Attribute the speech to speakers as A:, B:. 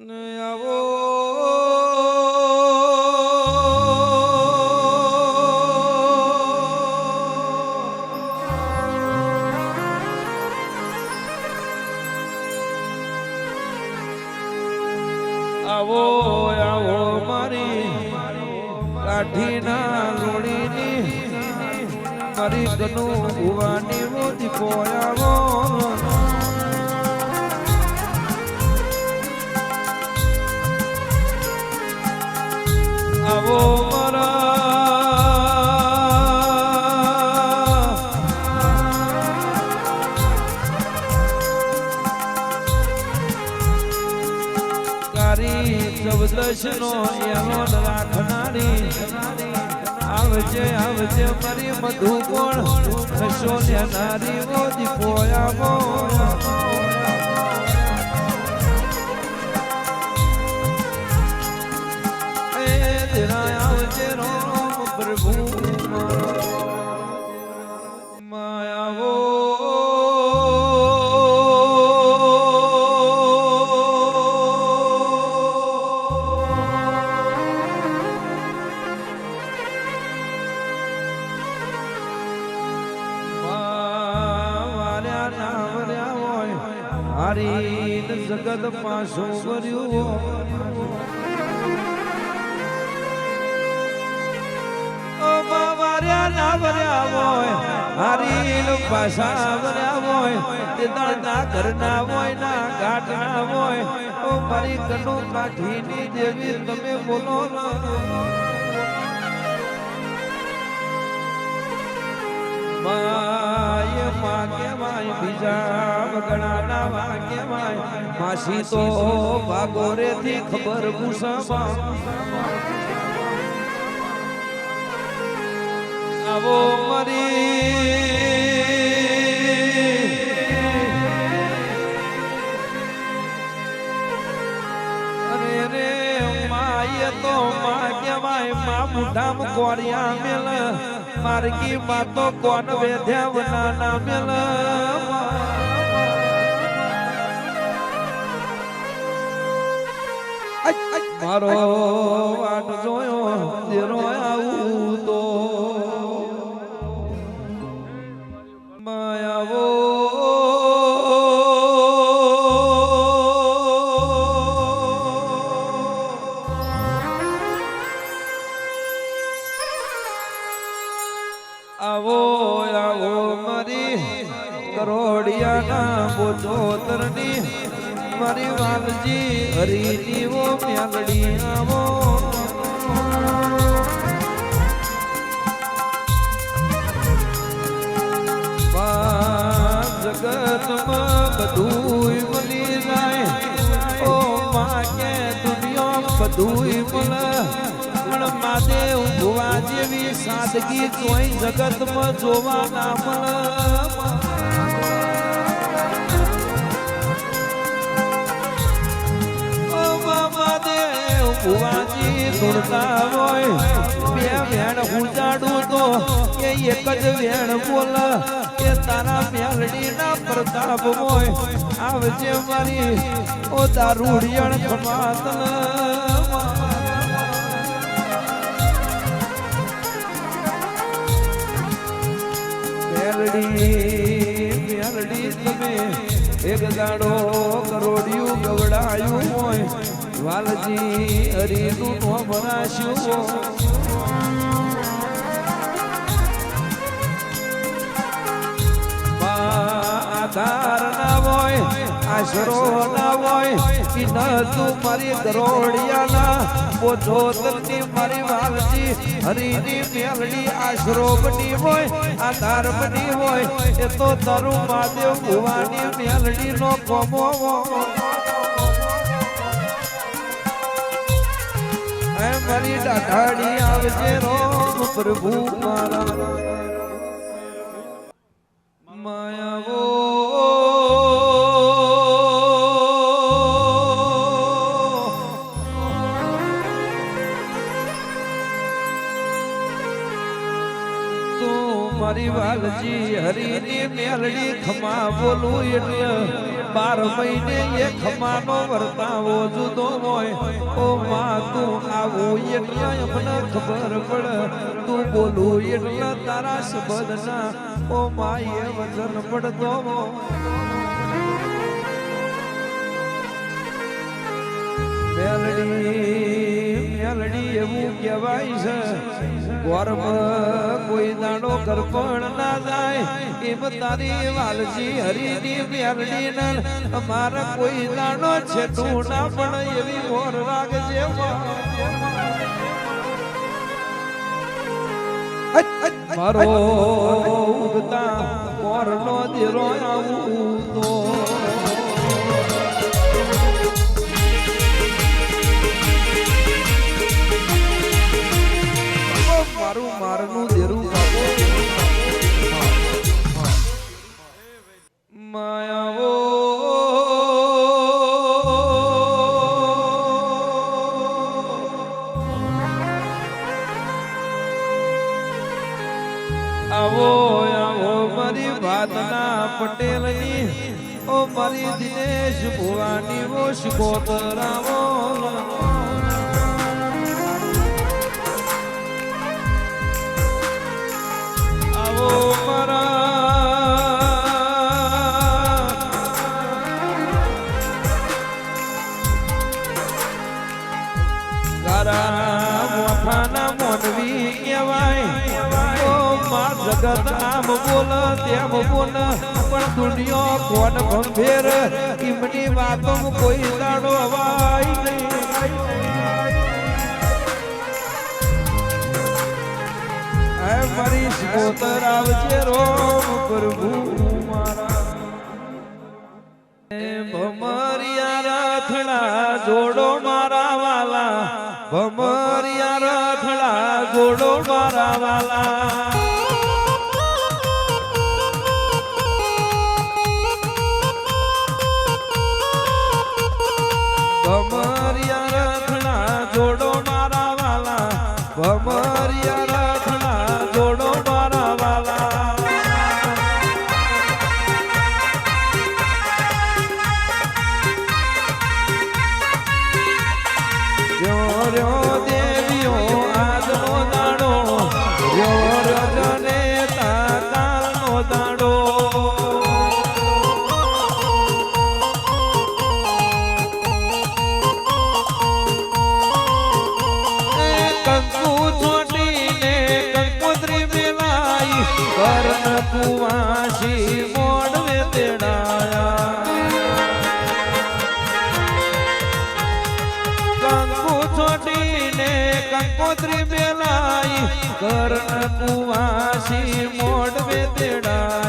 A: આવો. આવો મારી કાઠીના લોણીની મારી કનુ ભુવાની મોદી પોયાવો. ચૌદશનો એનો રાખનારી. આવજે આવજે મધુ કોણ? ખસો ને નારી મોદી પોયામો હારી જગત પાછું વર્યું. ઓ મા વાર્યા ના વર્યા હોય હારી ને પાછા વર્યા હોય તે દળ ના હોય, ના ઘાટ હોય, ઓ મારી કનો કાઠીની દેવી, તમે બોલો માય માય. બીજા વગડાના વાગે માય માસી તો ભાગોરે થી ખબર ગુસામાં આવો મરી. અરે રે માય તો માગે માય મા મુઢામ કોરિયા મેલ માર્ગી માં તો કોણ વેધ્યા નાના મેલ. મારો વાટ જોયો તેરો આવું તો માયાવો. આવો આવો મારી કરોડિયાના બોચોતરની મારી વાલજી હરી દીવો મ્યાલડી આવો જગતમાં બધુંય મળી જાય. ઓ માં કે દુનિયા બધું મળે. પણ માદેવ ભુવા જેવી સાદગી કોઈ જગતમાં જોવા ના મળે. બે વેણ ઉજાડું તો એક જ વેણ બોલ પ્રતાપ હોય. આવજે મારી, ઓ દારૂડિયણ ખમાતન એક દાડો કરોડિયું ગવડાયું હોય. વાલજી, હરીનું નો બનાશ્યું આધાર ના હોય, આશરો ના હોય કે ન તું મારી ગરોડિયાના પોચો તલની મારી વાલજી, હરીની મેલડી આશરો બની હોય, આધાર બની હોય, એ તો તારું મહાદેવ ભુવાની મેલડી નો કોમો. મારી ડાઢાડી આવજે રોમ પ્રભુ મારા. માયાવો મારી વાલજી હરીની મેલડી ખમા બોલું એટલે બાર મહિને એ ખમાનો વર્તાવો. જુદો હોય, ઓ માં, તું આવું એટલે મને ખબર પડે. તું બોલું એટલે તારા શબ્દના ઓ માં એ વચન પડતો. મેલડી મેલડી એવું કહેવાય છે ગોરમ કોઈ દાડો કરપણ ના જાય. એમ તારી વાલજી હરીની પ્યારડી નલ અમારા કોઈ દાડો છે ના પણ એવી ઓર રાખજે મારો ઉગતા મોરનો દીરો આવું તો. મારનું દેરું બાપો માયાવો આવો આવો, મારી વાતના પટેલની. ઓ મારી દિનેશ ભુવાની ઓ શિકોતરાવો માં જગત આમ બોલ, તેમ બોલ. પણ દુનિયો કોણ ગંભીર? એમની વાતો કોઈ દાડો અવાય નહીં મારી સ્કોતર આવજે રોમ પ્રભુ ભમરિયા રથડા જોડો મારા વાલા. ભમરિયા રથડા જોડો મારા વાલા. ભમરિયા રથડા જોડો મારા વાલા. ભમરિયા રથડા જોડો મારા વાલા. રહ્યો કુવાસી મોડવે તેડાયા. કંકુ છોડીને કંકોત્રી બેલાઈ કર્ણ કુવાસી મોડવે તેડાયા.